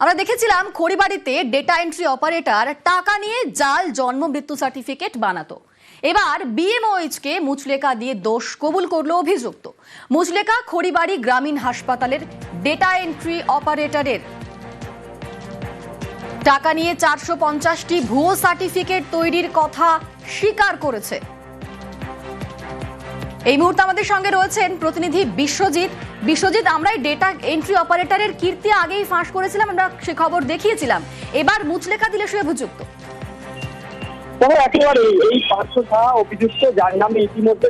আমরা দেখেছিলাম খড়িবাড়িতে data entry operator টাকা নিয়ে জাল জন্ম মৃত্যু সার্টিফিকেট বানাতো। এবার বিএমওএইচকে মুচলেকা দিয়ে দোষ কবুল করল অভিযুক্ত। মুচলেকা খড়িবাড়ি গ্রামীণ হাসপাতালের ডেটা এন্ট্রি অপারেটরের টাকা নিয়ে চারশো পঞ্চাশটি ভুয়ো সার্টিফিকেট তৈরির কথা স্বীকার করেছে। এই মুহূর্তে আমাদের সঙ্গে রয়েছেন প্রতিনিধি বিশ্বজিৎ। বিশ্বজিৎ আমরা ডেটা এন্ট্রি অপারেটরের কীর্তি আগেই ফাঁস করেছিলাম, আমরা সে খবর দেখিয়েছিলাম। এবার মুচলেকা দিলে সে অভিযুক্ত। একেবারে এই অভিযুক্ত, যার নামে ইতিমধ্যে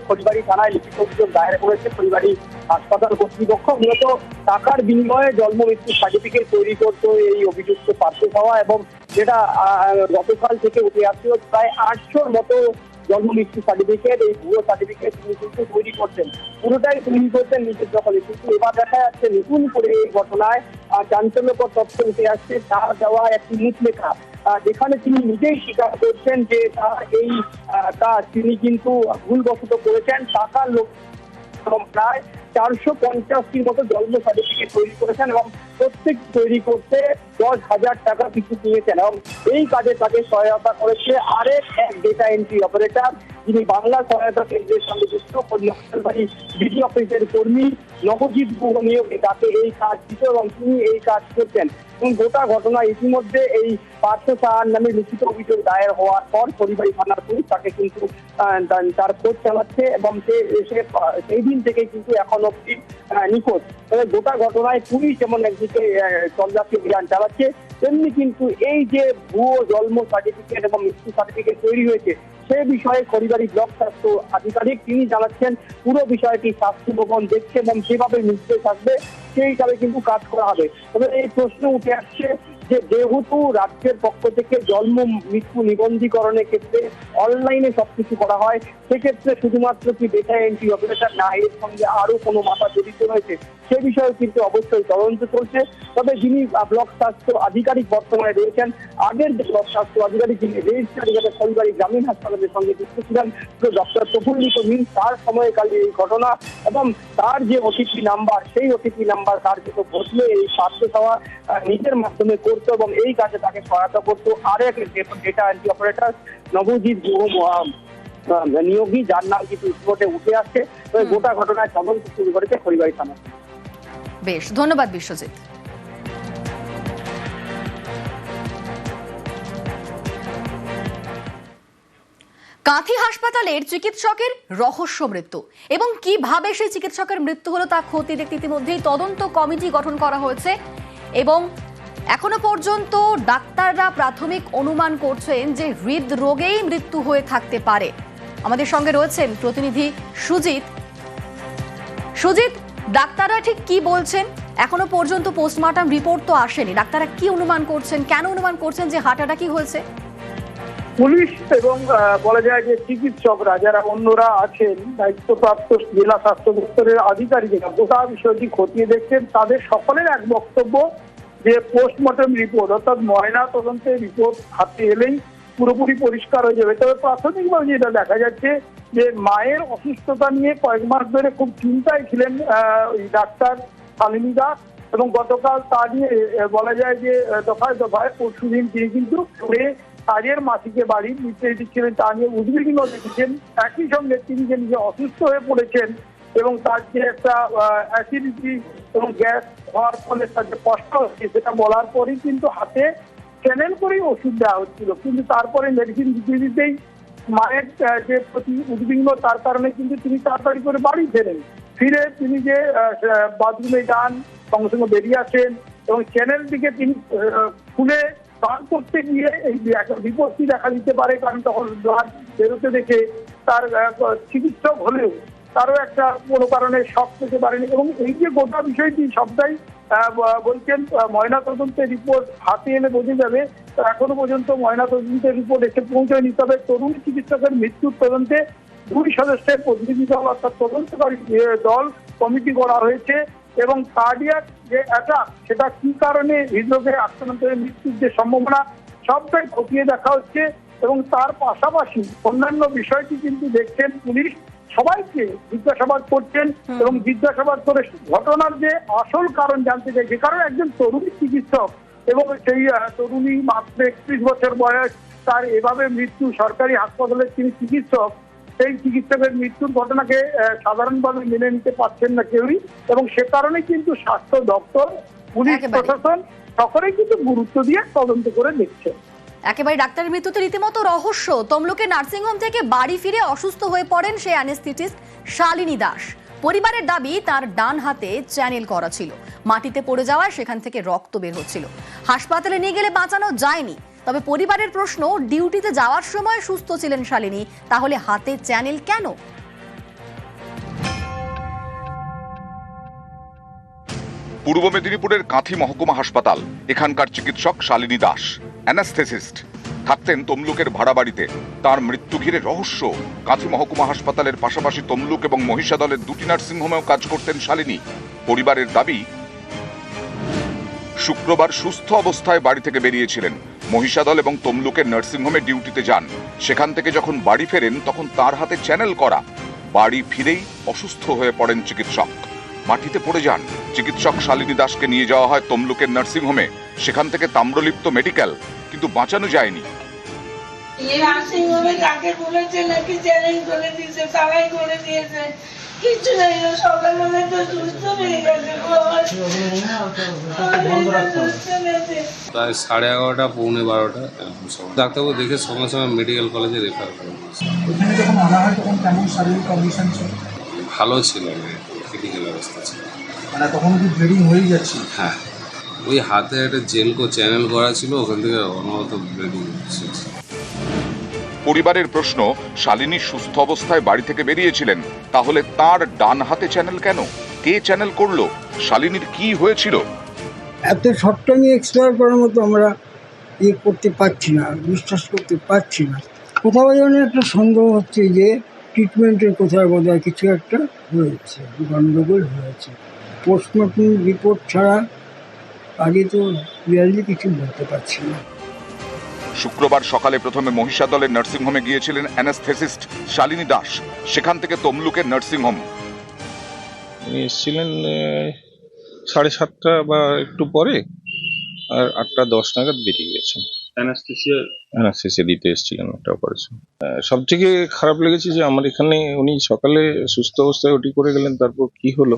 থানায় লিখিত অভিযোগ দায়ের করেছে খড়িবাড়ি হাসপাতাল কর্তৃপক্ষ। মূলত টাকার বিনিময়ে জন্ম মৃত্যু সার্টিফিকেট তৈরি করত এই অভিযুক্ত পার্শ্ব সাহা এবং যেটা গতকাল থেকে উঠে আসছিল প্রায় আটশোর মতো জন্ম মৃত্যু সার্টিফিকেট এই ভুয়ো সার্টিফিকেট তিনি কিন্তু তৈরি করতেন পুরোটাই তৈরি করতেন নিজের দখলে। কিন্তু এবার দেখা যাচ্ছে নতুন করে এই ঘটনায় চাঞ্চল্যকর তথ্য উঠে আসছে। তার দেওয়া একটি মুখলেখা যেখানে তিনি নিজেই স্বীকার করছেন যে তার এই কাজ তিনি কিন্তু ভুলবশত করেছেন। টাকার লোক এবং প্রায় চারশো পঞ্চাশটির মতো জন্ম সার্টিফিকেট তৈরি করেছেন এবং প্রত্যেক তৈরি করতে দশ হাজার টাকা কিছু নিয়েছেন এবং এই কাজে তাকে সহায়তা করেছে আরেক এক ডেটা এন্ট্রি অপারেটর যিনি বাংলা সহায়তা কেন্দ্রের সঙ্গে যুক্ত কন্যাকুমারী বিডি অফিসের কর্মী নবজিৎ গুহ নিয়োগে তাকে এই কাজ দিত এবং তিনি এই কাজ করতেন এবং গোটা ঘটনা ইতিমধ্যে এই পার্থ সাহার নামে লিখিত অভিযোগ দায়ের হওয়ার পর পরিবারী থানার পুলিশ তাকে কিন্তু তার- খোঁজ চালাচ্ছে এবং সে সেই দিন থেকে কিন্তু এখন অব্দি নিখোঁজ। তবে গোটা ঘটনায় পুলিশ যেমন একদিকে তল্লাশি অভিযান চালাচ্ছে, তেমনি কিন্তু এই যে ভুয়ো জন্ম সার্টিফিকেট এবং মৃত্যু সার্টিফিকেট তৈরি হয়েছে, সে বিষয়ে খড়িবাড়ি ব্লক স্বাস্থ্য আধিকারিক তিনি জানাচ্ছেন, পুরো বিষয়টি স্বাস্থ্য ভবন দেখছে এবং সেভাবে নির্দেশ আসবে সেই হিসাবে কিন্তু কাজ করা হবে। তবে এই প্রশ্ন উঠে আসছে যে যেহেতু রাজ্যের পক্ষ থেকে জন্ম, মৃত্যু নিবন্ধীকরণের ক্ষেত্রে অনলাইনে সবকিছু করা হয়, সেক্ষেত্রে শুধুমাত্র কি ডেটা এন্ট্রি অপারেটর না, এর সঙ্গে আরও কোনো মাথা জড়িত রয়েছে, সে বিষয়ে কিন্তু অবশ্যই তদন্ত চলছে। তবে যিনি ব্লক স্বাস্থ্য আধিকারিক বর্তমানে রয়েছেন, আগের যে ব্লক স্বাস্থ্য আধিকারিক যিনি রেজিস্ট্রার হিসেবে পরিবারী গ্রামীণ হাসপাতালের সঙ্গে যুক্ত ছিলেন ডক্টর প্রফুল্লিত মিন তার সময়কালে এই ঘটনা এবং তার যে ওটিপি নাম্বার সেই ওটিপি নাম্বার তার কার্যত বদলে এই স্বাস্থ্য সেবা নিজের মাধ্যমে করতো এবং এই কাজে তাকে সহায়তা করতো। আরেক data entry operator Nabajit Guha Niyogi যার নাম কিন্তু রিপোর্টে উঠে আসছে। তবে গোটা ঘটনায় তদন্ত শুরু করেছে পরিবারী থানা। বেশ ধন্যবাদ বিশ্বজিৎ। কাঁথি হাসপাতালের চিকিৎসকের রহস্য মৃত্যু এবং কীভাবে সেই চিকিৎসকের মৃত্যু হলো তা খতিয়ে দেখতে ইতিমধ্যেই তদন্ত কমিটি গঠন করা হয়েছে এবং এখনও পর্যন্ত ডাক্তাররা প্রাথমিক অনুমান করছেন যে হৃদরোগেই মৃত্যু হয়ে থাকতে পারে। আমাদের সঙ্গে রয়েছেন প্রতিনিধি সুজিত। সুজিত, ডাক্তাররা ঠিক কি বলছেন? এখনও পর্যন্ত পোস্টমর্টম রিপোর্ট তো আসেনি। ডাক্তাররা কি অনুমান করছেন? কেন অনুমান করছেন যে হার্ট কি হয়েছে? পুলিশ এবং বলা যায় যে চিকিৎসকরা যারা অন্যরা আছেন, দায়িত্বপ্রাপ্ত জেলা স্বাস্থ্য দপ্তরের আধিকারিকেরা, গোটা বিষয়টি খতিয়ে দেখছেন। তাদের সকলের এক বক্তব্য যে পোস্টমর্টম রিপোর্ট অর্থাৎ ময়না তদন্তের রিপোর্ট হাতে এলেই পুরোপুরি পরিষ্কার হয়ে যাবে। তবে প্রাথমিকভাবে যেটা দেখা যাচ্ছে যে মায়ের অসুস্থতা নিয়ে কয়েক মাস ধরে খুব চিন্তায় ছিলেন ডাক্তার শালিনী দাস এবং গতকাল তা নিয়ে বলা যায় যে দফায় দফায় পরশুদিন তিনি কিন্তু কাজের মাসিকে বাড়ি নির্দেশ দিচ্ছিলেন তা নিয়ে উদ্বিগ্ন দেখেছেন। একই সঙ্গে তিনি যে নিজে অসুস্থ হয়ে পড়েছেন এবং তার যে একটা অ্যাসিডিটি এবং গ্যাস হওয়ার ফলে তার যে কষ্ট হচ্ছে, সেটা বলার পরেই কিন্তু হাতে চ্যানেল করেই ওষুধ দেওয়া হচ্ছিল। কিন্তু তারপরে মেডিসিন দিতে দিতেই মায়ের যে প্রতি উদ্বিগ্ন, তার কারণে কিন্তু তিনি তাড়াতাড়ি করে বাড়ি ফেরেন। ফিরে তিনি যে বাথরুমে যান, সঙ্গে সঙ্গে বেরিয়ে আসেন এবং চ্যানেল দিকে তিনি খুলে স্নান করতে গিয়ে এই বিপত্তি দেখা দিতে পারে, কারণ তখন বেরোতে দেখে তার চিকিৎসক হলেও তারও একটা কোনো কারণে শখ পেতে পারেনি। এবং এই যে গোটা বিষয়টি সবটাই বলছেন আহ, ময়না তদন্তের রিপোর্ট হাতে এলে বোঝা যাবে। এখনও পর্যন্ত ময়না তদন্তের রিপোর্ট এসে পৌঁছয়নি। তবে তরুণ চিকিৎসকের মৃত্যুর তদন্তে দুই সদস্যের প্রতিনিধি দল অর্থাৎ তদন্তকারী দল কমিটি করা হয়েছে এবং কার্ডিয়াক যে অ্যাটাক সেটা কি কারণে হৃদরোগে আক্রান্ত মৃত্যুর যে সম্ভাবনা সবটাই খতিয়ে দেখা হচ্ছে। এবং তার পাশাপাশি অন্যান্য বিষয়টি কিন্তু দেখছেন পুলিশ। সবাইকে জিজ্ঞাসাবাদ করছেন এবং জিজ্ঞাসাবাদ করে ঘটনার যে আসল কারণ জানতে চাইছে কারণ একজন তরুণ চিকিৎসক এবং সেই তরুণী মাত্র একত্রিশ বছর বয়স তার এভাবে মৃত্যু সরকারি হাসপাতালের তিনি চিকিৎসক সেই চিকিৎসকের মৃত্যুর ঘটনাকে সাধারণভাবে মেনে নিতে পারছেন না কেউই এবং সে কারণে কিন্তু স্বাস্থ্য দপ্তর পুলিশ প্রশাসন সকলেই কিন্তু গুরুত্ব দিয়ে তদন্ত করে দেখছে। একেবারে ডাক্তারের মৃত্যুতে রীতিমতো রহস্য। তমলুকের নার্সিংহোম থেকে বাড়ি ফিরে অসুস্থ হয়ে পড়েন সেই অ্যানেস্থেটিস্ট শালিনী দাস। পরিবারের দাবি, তার ডান হাতে চ্যানেল করা ছিল। মাটিতে পড়ে যাওয়ায় সেখান থেকে রক্ত বের হচ্ছিল। হাসপাতালে নিয়ে গেলে বাঁচানো যায়নি। তবে পরিবারের প্রশ্ন, ডিউটিতে যাওয়ার সময় সুস্থ ছিলেন শালিনী, তাহলে হাতে চ্যানেল কেন? পূর্ব মেদিনীপুরের কাঁথি মহকুমা হাসপাতাল, এখানকার চিকিৎসক শালিনী দাস। অ্যানাস্থেসিস্ট। থাকতেন তমলুকের ভাড়া বাড়িতে তার মৃত্যু ঘিরে রহস্য। কাঁথি মহকুমা হাসপাতালের পাশাপাশি তমলুক এবং মহিষাদলের দুটি নার্সিংহোমেও কাজ করতেন শালিনী। পরিবারের দাবি, শুক্রবার সুস্থ অবস্থায় বাড়ি থেকে বেরিয়েছিলেন। মহিষাদল এবং তমলুকের নার্সিংহোমে ডিউটিতে যান। সেখান থেকে যখন বাড়ি ফেরেন, তখন তার হাতে চ্যানেল করা। বাড়ি ফিরেই অসুস্থ হয়ে পড়েন চিকিৎসক। মাটিতে পড়ে যান। চিকিৎসক শালিনী দাসকে নিয়ে যাওয়া হয় তমলুকের নার্সিংহোমে। সেখান থেকে তাম্রলিপ্ত মেডিকেল। কিন্তু বাঁচানো যায়নি। এই বলেছে নাকি চ্যালেঞ্জ করে দিয়েছে তারাই করে দিয়েছে। কিছু নেই সকালবেলা তো সুস্থ হয়ে গেছে গো আমার আমার সুস্থ হয়েছে প্রায় সাড়ে এগারোটা পৌনে বারোটা। ডাক্তারবাবু দেখে সঙ্গে সঙ্গে মেডিকেল কলেজে রেফার ভালো ছিল ক্রিটিক্যাল অবস্থা ছিল। মানে তখন কি ব্লিডিং হয়ে যাচ্ছে? হ্যাঁ। ওই হাতে একটা জেলকো চ্যানেল করা ছিল ওখান থেকে অনবরত ব্লিডিং হচ্ছে পরিবারের প্রশ্ন শালিনী সুস্থ অবস্থায় বাড়ি থেকে বেরিয়েছিলেন তাহলে তার ডান হাতে চ্যানেল কেন? কে চ্যানেল করল? শালিনীর কি হয়েছিল? এত শর্ট টাইমে এক্সপায়ার করার মতো আমরা ইয়ে করতে পারছি না বিশ্বাস করতে পারছি না। কোথাও যেন একটা সন্দেহ হচ্ছে যে ট্রিটমেন্টের কোথাও বোধহয় কিছু একটা হয়েছে গণ্ডগোল হয়েছে। পোস্টমর্টম রিপোর্ট ছাড়া আগে তো রিয়ালি কিছু বলতে পারছি না। শুক্রবার সকালে প্রথমে মহিষাদলের নার্সিংহোমে গিয়েছিলেন অ্যানাস্থেসিস্ট শালিনী দাস। সেখান থেকে তমলুকের নার্সিংহোম। উনি এসেছিলেন সাড়ে সাতটা বা একটু পরে আর আটটা দশ নাগাদ বেরিয়ে গেছেন। অ্যানাস্থেসিয়া? অ্যানাস্থেসিয়া দিতে এসেছিলেন একটা অপারেশন সব থেকে খারাপ লেগেছে যে আমার এখানে উনি সকালে সুস্থ অবস্থায় ওটি করে গেলেন তারপর কি হলো?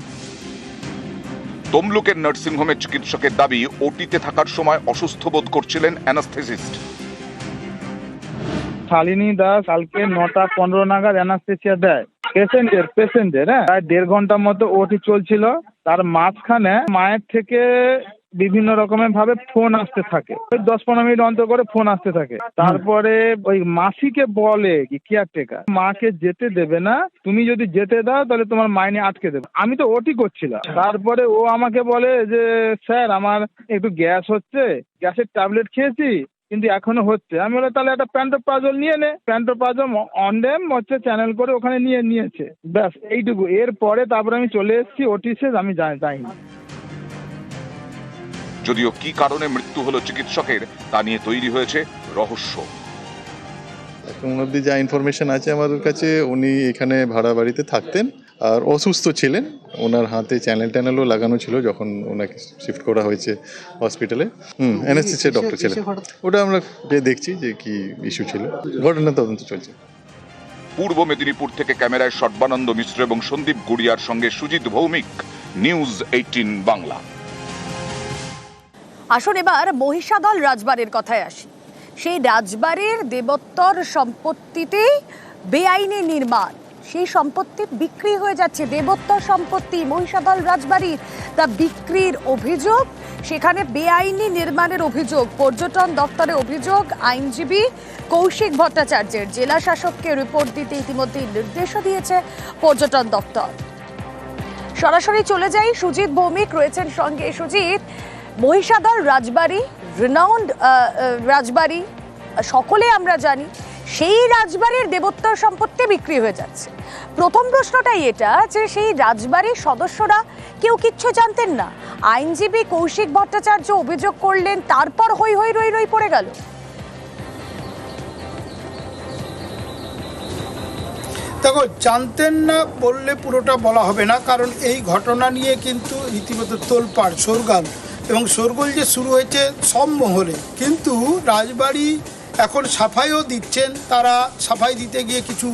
তমলুকের নার্সিংহোমের চিকিৎসকের দাবি, ওটিতে থাকার সময় অসুস্থ বোধ করছিলেন অ্যানাস্থেসিস্ট। শালিনী দাস কালকে নটা পনেরো নাগাদ অ্যানাস্থেসিয়া দেয়। পেশেন্টের পেশেন্টের হ্যাঁ? প্রায় দেড় ঘণ্টার মতো ওটি চলছিল। তার মাঝখানে মায়ের থেকে বিভিন্ন রকমের ভাবে ফোন আসতে থাকে। ওই দশ পনেরো মিনিট অন্তর করে ফোন আসতে থাকে। তারপরে ওই মাসিকে বলে কি কেয়ারটেকার মাকে যেতে দেবে না তুমি যদি যেতে দাও তাহলে তোমার মাইনে আটকে দেবে। আমি তো ওটি করছিলাম। তারপরে ও আমাকে বলে যে স্যার আমার একটু গ্যাস হচ্ছে গ্যাসের ট্যাবলেট খেয়েছি কিন্তু এখনও হচ্ছে। আমি বলে তাহলে একটা প্যান্টোপ্রাজল নিয়ে নে। প্যান্টোপ্রাজল অনডেম হচ্ছে চ্যানেল করে ওখানে নিয়ে নিয়েছে। ব্যাস এইটুকু। এরপরে তারপরে আমি চলে এসেছি ওটি শেষ আমি যাই যাইনি। যদিও কি কারণে মৃত্যু হলো চিকিৎসকের তা নিয়ে তৈরি হয়েছে রহস্য। এখন অবধি যা ইনফরমেশন আছে আমাদের কাছে উনি এখানে ভাড়া বাড়িতে থাকতেন আর অসুস্থ ছিলেন। ওনার হাতে চ্যানেল ট্যানেলও লাগানো ছিল যখন ওনাকে শিফট করা হয়েছে হসপিটালে হুম এনএসসিসের ডক্টর ছিলেন। ওটা আমরা দেখছি যে কি ইস্যু ছিল। ঘটনা তদন্ত চলছে। পূর্ব মেদিনীপুর থেকে ক্যামেরায় সর্বানন্দ মিশ্র এবং সন্দীপ গুড়িয়ার সঙ্গে সুজিত ভৌমিক নিউজ এইটিন বাংলা। আসুন এবার মহিষাদল রাজবাড়ির কথায় আসি। সেই রাজবাড়ির দেবত্তর সম্পত্তিতে বেআইনি নির্মাণ। সেই সম্পত্তি বিক্রি হয়ে যাচ্ছে, দেবোত্তর সম্পত্তি, মহিষাদল রাজবাড়ির তা বিক্রির অভিযোগ, সেখানে বেআইনি নির্মাণের অভিযোগ, পর্যটন দপ্তরের অভিযোগ, আইনজীবী কৌশিক ভট্টাচার্যের জেলা শাসককে রিপোর্ট দিতে ইতিমধ্যেই নির্দেশও দিয়েছে পর্যটন দপ্তর। সরাসরি চলে যাই সুজিত ভৌমিক, রয়েছেন সঙ্গে সুজিত। মহিষাদল, রাজবাড়ি রিনাউন্ড রাজবাড়ি, সকলে আমরা জানি, সেই রাজবাড়ির দেবোত্তর সম্পত্তি বিক্রি হয়ে যাচ্ছে। প্রথম প্রশ্নটাই এটা যে সেই রাজবাড়ির সদস্যরা কেউ কিচ্ছু জানতেন না। আইনজীবী কৌশিক ভট্টাচার্য অভিযোগ করলেন, তারপর হই হই রই রই পড়ে গেল। দেখো, জানতেন না বললে পুরোটা বলা হবে না, কারণ এই ঘটনা নিয়ে কিন্তু রীতিমতো তোলপাড় সরগাল এবং শোরগোল যে শুরু হয়েছে সব মহলে। কিন্তু রাজবাড়ি এখন সাফাইও দিচ্ছেন, তারা সাফাই দিতে গিয়ে কিছু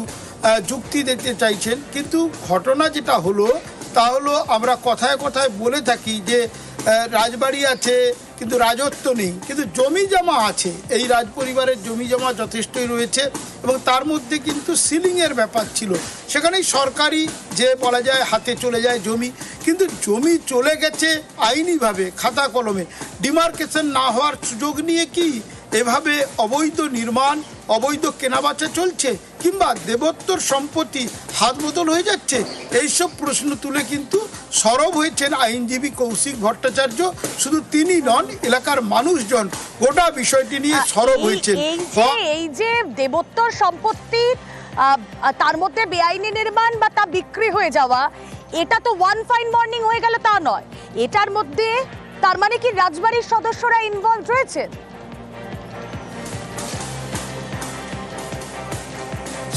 যুক্তি দিতে চাইছেন। কিন্তু ঘটনা যেটা হলো, তা হলো আমরা কথায় কথায় বলে থাকি যে রাজবাড়ি আছে কিন্তু রাজত্ব নেই। কিন্তু জমি জমা আছে। এই রাজ পরিবারের জমি জমা যথেষ্টই রয়েছে এবং তার মধ্যে কিন্তু সিলিংয়ের ব্যাপার ছিল। সেখানেই সরকারি যে বলা যায় হাতে চলে যায় জমি, কিন্তু জমি চলে গেছে আইনিভাবে, খাতা কলমে। ডিমার্কেশন না হওয়ার সুযোগ নিয়ে কি এভাবে অবৈধ নির্মাণ অবৈধ কেনাবেচা চলছে কিংবা দেবোত্তর সম্পত্তি হাত বদল হয়ে যাচ্ছে এইসব প্রশ্ন তুলে কিন্তু সরব হয়েছেন আইনজীবী কৌশিক ভট্টাচার্য। শুধু তিনি নন এলাকার মানুষজন গোটা বিষয়টি নিয়ে সরব হয়েছেন। এই যে দেবোত্তর সম্পত্তি তার মধ্যে বেআইনি নির্মাণ বা তা বিক্রি হয়ে যাওয়া এটা তো ওয়ান ফাইন মর্নিং হয়ে গেল তা নয়। এটার মধ্যে তার মানে কি রাজবাড়ির সদস্যরা ইনভলভ রয়েছেন?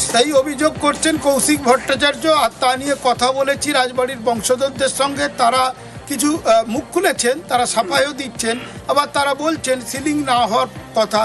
সেই অভিযোগ করছেন কৌশিক ভট্টাচার্য, আর তা নিয়ে কথা বলেছি রাজবাড়ির বংশধরদের সঙ্গে। তারা কিছু মুখ খুলেছেন, তারা সাফাইও দিচ্ছেন। আবার তারা বলছেন, সিলিং না হওয়ার কথা।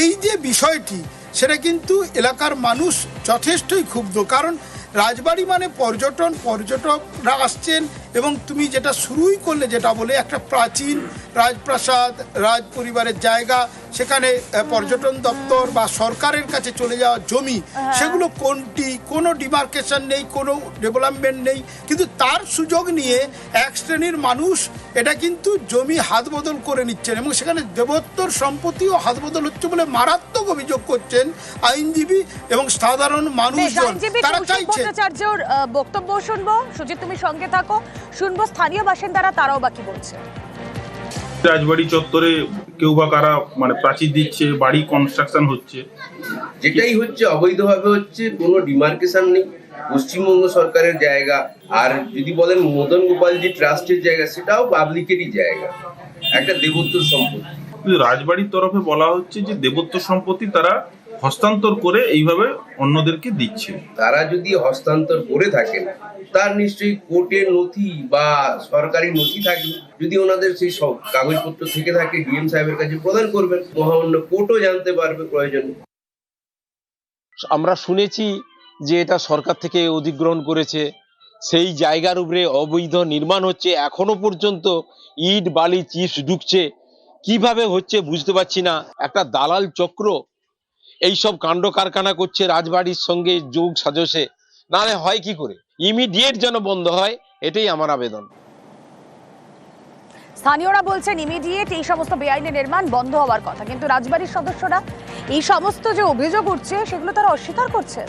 এই যে বিষয়টি, সেটা কিন্তু এলাকার মানুষ যথেষ্টই ক্ষুব্ধ। কারণ রাজবাড়ি মানে পর্যটন, পর্যটকরা আসছেন এবং তুমি যেটা শুরুই করলে যেটা বলে, একটা প্রাচীন রাজপ্রাসাদ রাজ পরিবারের জায়গা সেখানে পর্যটন দপ্তর বা সরকারের কাছে চলে যাওয়া জমি সেগুলো কোনটি কোনো ডিমার্কেশন নেই কোনো ডেভেলপমেন্ট নেই কিন্তু তার সুযোগ নিয়ে এক শ্রেণির মানুষ এটা কিন্তু জমি হাত বদল করে নিচ্ছেন এবং সেখানে দেবোত্তর সম্পত্তিও হাত বদল হচ্ছে বলে মারাত্মক অভিযোগ করছেন আইনজীবী এবং সাধারণ মানুষজন। তারা ভট্টাচার্যর বক্তব্য শুনব। সুজিত তুমি সঙ্গে থাকো। শুনব স্থানীয় বাসিন্দারা তারাও বাকি বলছে। রাজবাড়ি চত্বরে কেউ বা কারা মানে প্রাচীর দিচ্ছে বাড়ি কনস্ট্রাকশন হচ্ছে। যেটাই হচ্ছে অবৈধভাবে হচ্ছে কোনো ডিমার্কেশন নেই। পশ্চিমবঙ্গ সরকারের জায়গা। আর যদি বলেন মদন গোপাল যে ট্রাস্টের জায়গা সেটাও পাবলিকেরই জায়গা। একটা দেবত্ব সম্পত্তি। কিন্তু রাজবাড়ির তরফে বলা হচ্ছে যে দেবত্ব সম্পত্তি তারা হস্তান্তর করে এইভাবে অন্যদেরকে দিচ্ছে। তারা যদি হস্তান্তর করে থাকেন তার নিশ্চয়ই কোর্টের নথি বা সরকারি নথি থাকবে। যদি ওনাদের সেই সব কাগজপত্র থেকে থাকে ডিএম সাহেবের কাছে প্রদান করবেন মহামান্য কোর্টও জানতে পারবে প্রয়োজনে। আমরা শুনেছি যে এটা সরকার থেকে অধিগ্রহণ করেছে। সেই জায়গার উপরে অবৈধ নির্মাণ হচ্ছে। এখনও পর্যন্ত ইট বালি চিপস ঢুকছে। কীভাবে হচ্ছে বুঝতে পারছি না। একটা দালাল চক্র এইসব কাণ্ড কারখানা করছে রাজবাড়ির সঙ্গে যোগ সাজসে। নাহলে হয় কি করে? ইমিডিয়েট যেন বন্ধ হয় এটাই আমার আবেদন। স্থানীয়রা বলছেন ইমিডিয়েট এই সমস্ত বেআইনি নির্মাণ বন্ধ হওয়ার কথা। কিন্তু রাজবাড়ির সদস্যরা এই সমস্ত যে অভিযোগ উঠছে সেগুলো তারা অস্বীকার করছে?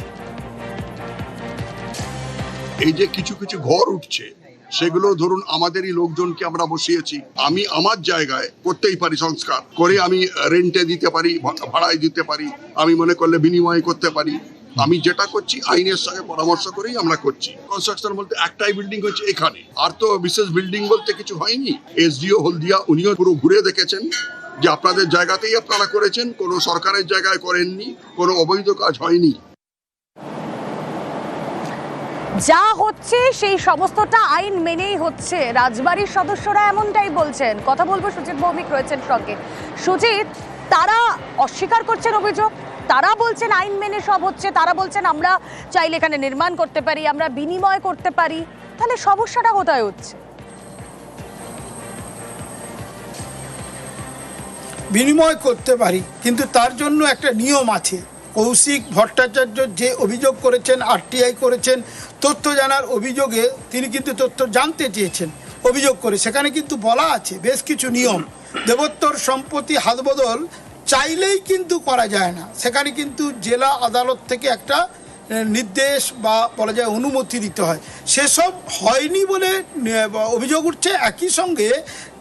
এই যে কিছু কিছু ঘর উঠছে সেগুলো ধরুন আমাদেরই লোকজনকে আমরা বসিয়েছি। আমি আমার জায়গায় করতেই পারি সংস্কার। করে আমি রেন্টে দিতে পারি ভাড়ায় দিতে পারি। আমি মনে করলে বিনিময় করতে পারি। আমি যেটা করছি, আইনের সঙ্গে পরামর্শ করেই আমরা করছি। কনস্ট্রাকশন বলতে একটাই বিল্ডিং হচ্ছে এখানে। আর তো বিশেষ বিল্ডিং বলতে কিছু হয়নি। এসডিও হলদিয়া, উনিও পুরো ঘুরে দেখেছেন যে আপনাদের জায়গাতেই আপনারা করেছেন। কোনো সরকারের জায়গায় করেননি। কোনো অবৈধ কাজ হয়নি। যা হচ্ছে, সেই সমস্তটা আইন মেনেই হচ্ছে। রাজবাড়ির সদস্যরা এমনটাই বলছেন। কথা বলব সুজিত ভৌমিক রয়েছেন সঙ্গে। সুজিত, তারা অস্বীকার করছেন অভিযোগ, তারা বলছেন আইন মেনে সব হচ্ছে, তারা বলছেন আমরা চাইলে এখানে নির্মাণ করতে পারি, আমরা বিনিময় করতে পারি। তাহলে সমস্যাটা কোথায় হচ্ছে? বিনিময় করতে পারি, কিন্তু তার জন্য একটা নিয়ম আছে। কৌশিক ভট্টাচার্য যে অভিযোগ করেছেন, আরটিআই করেছেন, তথ্য জানার অভিযোগে তিনি কিন্তু তথ্য জানতে চেয়েছেন, অভিযোগ করে। সেখানে কিন্তু বলা আছে, বেশ কিছু নিয়ম। দেবোত্তর সম্পত্তি হাতবদল চাইলেই কিন্তু করা যায় না। সেখানে কিন্তু জেলা আদালত থেকে একটা নির্দেশ বা বলা যায় অনুমতি দিতে হয়। সেসব হয়নি বলে অভিযোগ উঠছে। একই সঙ্গে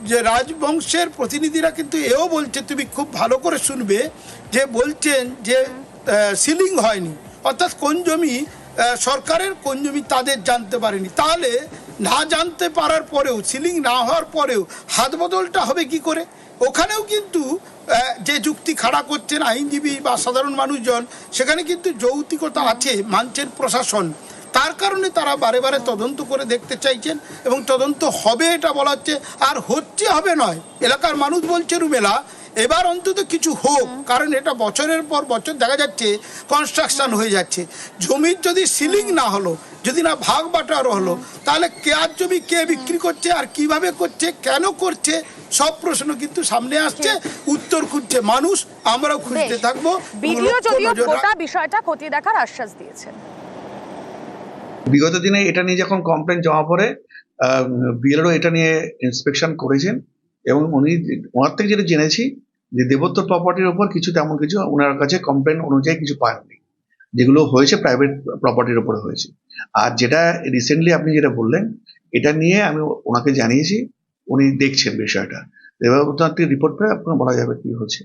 যে রাজবংশের প্রতিনিধিরা কিন্তু এও বলছে, তুমি খুব ভালো করে শুনবে যে বলছেন যে সিলিং হয়নি। অর্থাৎ কোন জমি সরকারের কোন জমি তাদের জানতে পারেনি। তাহলে না জানতে পারার পরেও সিলিং না হওয়ার পরেও হাত বদলটা হবে কি করে? ওখানেও কিন্তু যে যুক্তি খাড়া করছেন আইনজীবী বা সাধারণ মানুষজন, সেখানে কিন্তু যৌক্তিকতা আছে, মানছেন প্রশাসন। তার কারণে তারা বারে বারে তদন্ত করে দেখতে চাইছেন এবং তদন্ত হবে এটা বলা হচ্ছে, আর হচ্ছে হবে নয়। এলাকার মানুষ বলছে, রুমেলা এবার অন্তত কিছু হোক কারণ এটা বছরের পর বছর দেখা যাচ্ছে কনস্ট্রাকশন হয়ে যাচ্ছে। জমির যদি সিলিং না হলো যদি না ভাগ বাটারও হলো তাহলে কে আর জমি কে বিক্রি করছে আর কীভাবে করছে কেন করছে সব প্রশ্ন কিন্তু সামনে আসছে উত্তর খুঁজছে মানুষ আমরাও খুঁজতে থাকব ভিডিও যদিও গোটা বিষয়টা খতিয়ে দেখার আশ্বাস দিয়েছেন বিগত দিনে এটা নিয়ে যখন কমপ্লেন জমা পড়ে বিএলও এটা নিয়ে ইন্সপেকশন করেছেন। এবং উনি ওনার থেকে যেটা জেনেছি যে দেবত্ব প্রপার্টির উপর কিছু তেমন কিছু ওনার কাছে কমপ্লেন অনুযায়ী কিছু পাননি। যেগুলো হয়েছে প্রাইভেট প্রপার্টির উপরে হয়েছে। আর যেটা রিসেন্টলি আপনি যেটা বললেন, এটা নিয়ে আমি ওনাকে জানিয়েছি, উনি দেখছেন বিষয়টা। থেকে রিপোর্ট পেয়ে আপনার বলা যাবে কি হচ্ছে।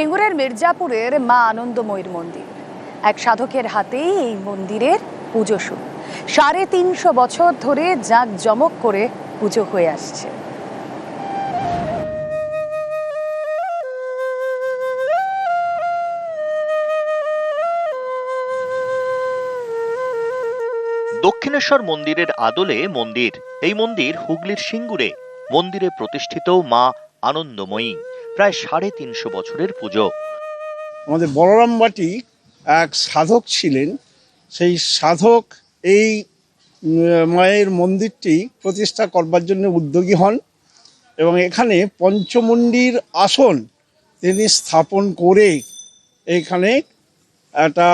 সিঙ্গুরের মির্জাপুরের মা আনন্দময়ীর মন্দির। এক সাধকের হাতেই এই মন্দিরের পুজো শুরু। সাড়ে তিনশো বছর ধরে জাঁক জমক করে পুজো হয়ে আসছে। দক্ষিণেশ্বর মন্দিরের আদলে মন্দির। এই মন্দির হুগলির সিঙ্গুরে। মন্দিরে প্রতিষ্ঠিত মা আনন্দময়ী। প্রায় সাড়ে তিনশো বছরের পুজো। আমাদের বলরাম বাটি এক সাধক ছিলেন। সেই সাধক এই মায়ের মন্দিরটি প্রতিষ্ঠা করবার জন্য উদ্যোগী হন এবং এখানে পঞ্চমন্ডির আসন তিনি স্থাপন করে এখানে একটা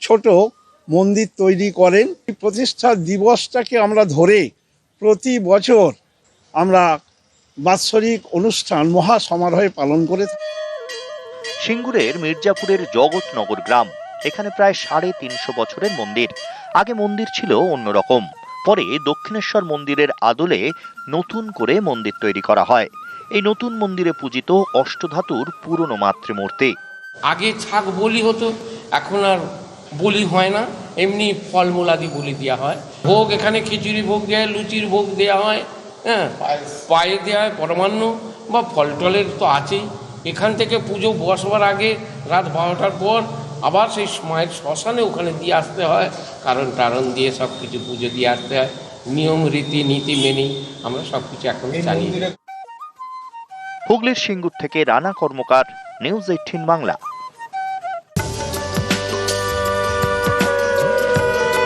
ছোট মন্দির তৈরি করেন। প্রতিষ্ঠা দিবসটাকে আমরা ধরে প্রতি বছর আমরা বাৎসরিক অনুষ্ঠান মহা সমারোহে পালন করে সিঙ্গুরের মির্জাপুরের জগৎনগর গ্রাম এখানে প্রায় সাড়ে তিনশো বছরের মন্দির। আগে মন্দির ছিল অন্যরকম। পরে দক্ষিণেশ্বর মন্দিরের আদলে নতুন করে মন্দির তৈরি করা হয়। এই নতুন মন্দিরে পূজিত অষ্টধাতুর পুরনো মাতৃমূর্তি। আগে ছাগ বলি হতো এখন আর বলি হয় না। এমনি ফলমূল আদি বলি দেওয়া হয়। ভোগ এখানে খিচুড়ি ভোগ দেওয়া হয় লুচির ভোগ দেওয়া হয়। হ্যাঁ পায়ে দেওয়া হয় পরমান্ন বা ফল টলের তো আছেই। এখান থেকে পুজো বসবার আগে রাত বারোটার পর আবার সেই মায়ের শ্মশানে ওখানে দিয়ে আসতে হয়। কারণ টারণ দিয়ে সব কিছু পুজো দিয়ে আসতে হয়। নিয়ম রীতি নীতি মেনেই আমরা সব কিছু এখন চালিয়ে যাই। হুগলির সিঙ্গুর থেকে রানা কর্মকার নিউজ এইটিন বাংলা।